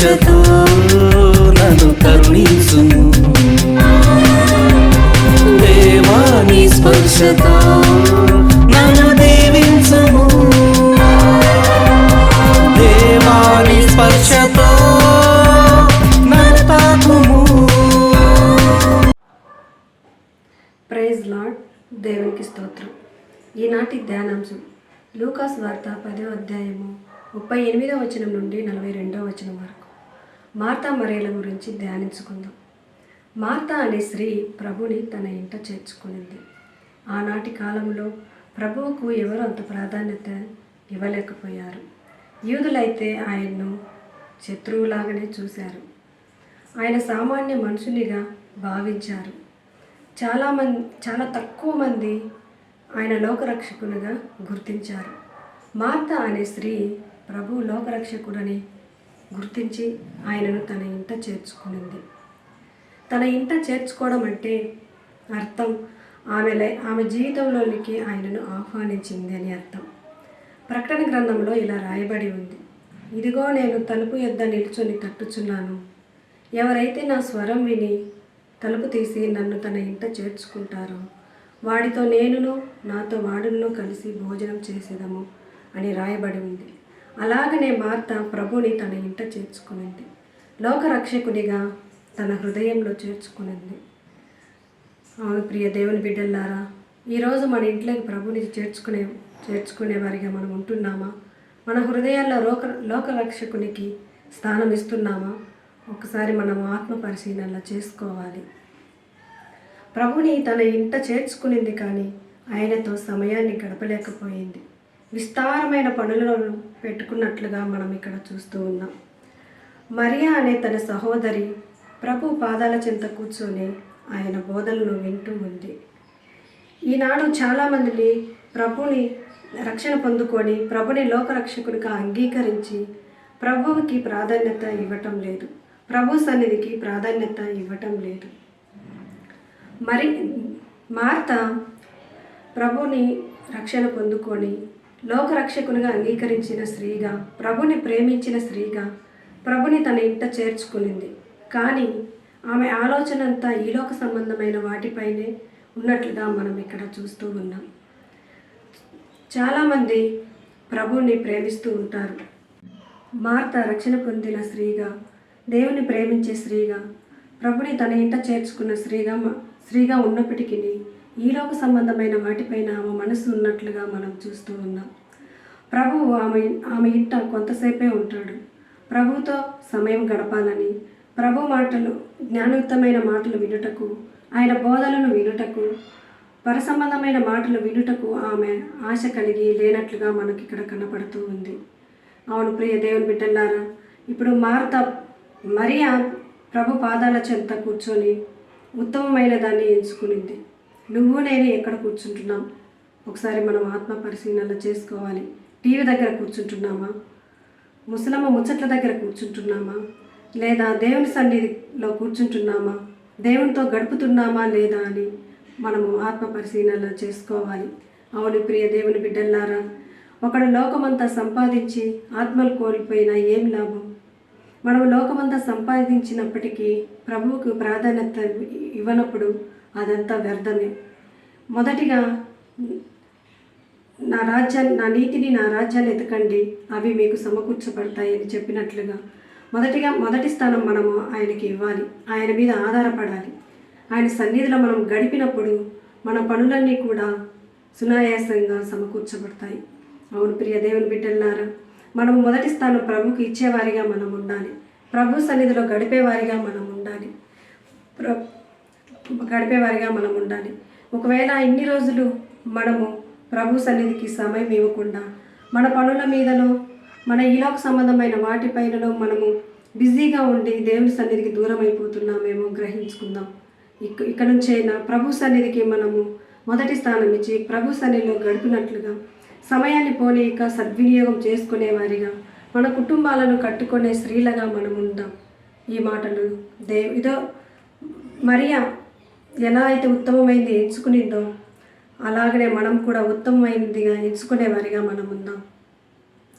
స్పర్శతో నన్ను కరుణించుము. దేవాని స్పర్శతో నన్ను దీవించుము. దేవాని స్పర్శతో నన్ను తాకుము. ప్రైజ్ లాడ్ దేవునికి స్తోత్రం. ఈనాటి ధ్యానాంశం లూకాస్ వార్త పదో అధ్యాయము ముప్పై ఎనిమిదో వచనం నుండి నలభై రెండో వచనం వరకు. మార్తా మరియల గురించి ధ్యానించుకుందాం. మార్తా అనే స్త్రీ ప్రభుని తన ఇంట చేర్చుకునింది. ఆనాటి కాలంలో ప్రభువుకు ఎవరు అంత ప్రాధాన్యత ఇవ్వలేకపోయారు. యూదులైతే ఆయన్ను శత్రువులాగానే చూశారు. ఆయన సామాన్య మనుషునిగా భావించారు. చాలా మంది చాలా తక్కువ మంది ఆయన లోకరక్షకునిగా గుర్తించారు. మార్త అనే స్త్రీ ప్రభు లోకరక్షకుడని గుర్తించి ఆయనను తన ఇంట చేర్చుకునింది. తన ఇంట చేర్చుకోవడం అంటే అర్థం ఆమె ఆమె జీవితంలోనికి ఆయనను ఆహ్వానించింది అని అర్థం. ప్రకటన గ్రంథంలో ఇలా రాయబడి ఉంది. ఇదిగో నేను తలుపు యొద్ద నిల్చొని తట్టుచున్నాను. ఎవరైతే నా స్వరం విని తలుపు తీసి నన్ను తన ఇంట చేర్చుకుంటారో వాడితో నేనును నాతో వాడును కలిసి భోజనం చేసేదము అని రాయబడి ఉంది. అలాగనే మార్త ప్రభుని తన ఇంట చేర్చుకునింది. లోకరక్షకునిగా తన హృదయంలో చేర్చుకునింది. అవును ప్రియ దేవుని బిడ్డలారా ఈరోజు మన ఇంట్లోకి ప్రభుని చేర్చుకునే చేర్చుకునే వారిగా మనం ఉంటున్నామా? మన హృదయాల్లో లోక లోకరక్షకునికి స్థానం ఇస్తున్నామా? ఒకసారి మనం ఆత్మ పరిశీలన చేసుకోవాలి. ప్రభుని తన ఇంట చేర్చుకునింది కానీ ఆయనతో సమయాన్ని గడపలేకపోయింది. విస్తారమైన పనులను పెట్టుకున్నట్లుగా మనం ఇక్కడ చూస్తూ ఉన్నాం. మరియా అనే తన సహోదరి ప్రభు పాదాల చెంత కూర్చొని ఆయన బోధనలు వింటూ ఉంది. ఈనాడు చాలామందిని ప్రభుని రక్షణ పొందుకొని ప్రభుని లోకరక్షకునిగా అంగీకరించి ప్రభువుకి ప్రాధాన్యత ఇవ్వటం లేదు. ప్రభు సన్నిధికి ప్రాధాన్యత ఇవ్వటం లేదు. మరి మార్త ప్రభుని రక్షణ పొందుకొని లోకరక్షకునిగా అంగీకరించిన స్త్రీగా ప్రభుని ప్రేమించిన స్త్రీగా ప్రభుని తన ఇంట చేర్చుకునింది. కానీ ఆమె ఆలోచన అంతా ఈలోక సంబంధమైన వాటిపైనే ఉన్నట్లుగా మనం ఇక్కడ చూస్తూ ఉన్నాం. చాలామంది ప్రభుని ప్రేమిస్తూ ఉంటారు. మార్త రక్షణ పొందిన స్త్రీగా దేవుని ప్రేమించే స్త్రీగా ప్రభుని తన ఇంట చేర్చుకున్న స్త్రీగా స్త్రీగా ఉన్నప్పటికీ ఈలోక సంబంధమైన వాటిపైన ఆమె మనసు ఉన్నట్లుగా మనం చూస్తూ ఉన్నాం. ప్రభువు ఆమె ఆమె ఇంట కొంతసేపే ఉంటాడు. ప్రభువుతో సమయం గడపాలని ప్రభు మాటలు జ్ఞానయుక్తమైన మాటలు వినుటకు ఆయన బోధలను వినుటకు పరసంబంధమైన మాటలు వినుటకు ఆమె ఆశ కలిగి లేనట్లుగా మనకి ఇక్కడ కనపడుతూ ఉంది. అవును ప్రియ దేవుని బిడ్డలారా ఇప్పుడు మార్త మరియా ప్రభు పాదాల చెంత కూర్చొని ఉత్తమమైన దాన్ని ఎంచుకునింది. నువ్వు నేను ఎక్కడ కూర్చుంటున్నాం? ఒకసారి మనం ఆత్మ పరిశీలన చేసుకోవాలి. టీవీ దగ్గర కూర్చుంటున్నామా? ముసలమ్మ ముచ్చట్ల దగ్గర కూర్చుంటున్నామా? లేదా దేవుని సన్నిధిలో కూర్చుంటున్నామా? దేవునితో గడుపుతున్నామా లేదా అని మనము ఆత్మ పరిశీలన చేసుకోవాలి. అవును ప్రియ దేవుని బిడ్డల్లారా ఒకడు లోకమంతా సంపాదించి ఆత్మలు కోల్పోయినా ఏం లాభం? మనం లోకమంతా సంపాదించినప్పటికీ ప్రభువుకు ప్రాధాన్యత ఇవ్వనప్పుడు అదంతా వ్యర్థమే. మొదటిగా నా రాజ్యాన్ని నా నీతిని నా రాజ్యాన్ని ఎతకండి. అవి మీకు సమకూర్చబడతాయి అని చెప్పినట్లుగా మొదటిగా మొదటి స్థానం మనము ఆయనకి ఇవ్వాలి. ఆయన మీద ఆధారపడాలి. ఆయన సన్నిధిలో మనం గడిపినప్పుడు మన పనులన్నీ కూడా సునాయాసంగా సమకూర్చబడతాయి. అవును ప్రియ దేవుని బిడ్డలారా మనం మొదటి స్థానం ప్రభుకి ఇచ్చేవారిగా మనం ఉండాలి. ప్రభు సన్నిధిలో గడిపేవారిగా మనం ఉండాలి. ప్ర గడిపేవారిగా మనం ఉండాలి. ఒకవేళ ఇన్ని రోజులు మనము ప్రభు సన్నిధికి సమయం ఇవ్వకుండా మన పనుల మీదనో మన ఈలోక సంబంధమైన వాటిపైనలో మనము బిజీగా ఉండి దేవుని సన్నిధికి దూరం అయిపోతున్నామేమో గ్రహించుకుందాం. ఇక ఇక్కడ నుంచైనా ప్రభు సన్నిధికి మనము మొదటి స్థానం ఇచ్చి ప్రభు సన్నిధిలో గడిపినట్లుగా సమయాన్ని పోనీయక సద్వినియోగం చేసుకునేవారిగా మన కుటుంబాలను కట్టుకునే స్త్రీలుగా మనం ఉందాం. ఈ మాటలు దే ఇదో మరియా ఎలా అయితే ఉత్తమమైనది ఎంచుకునిందో అలాగనే మనం కూడా ఉత్తమమైనదిగా ఎంచుకునేవారిగా మనం ఉందాం.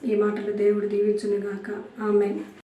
ఈ మాటలు దేవుడు దీవించునుగాక. ఆమె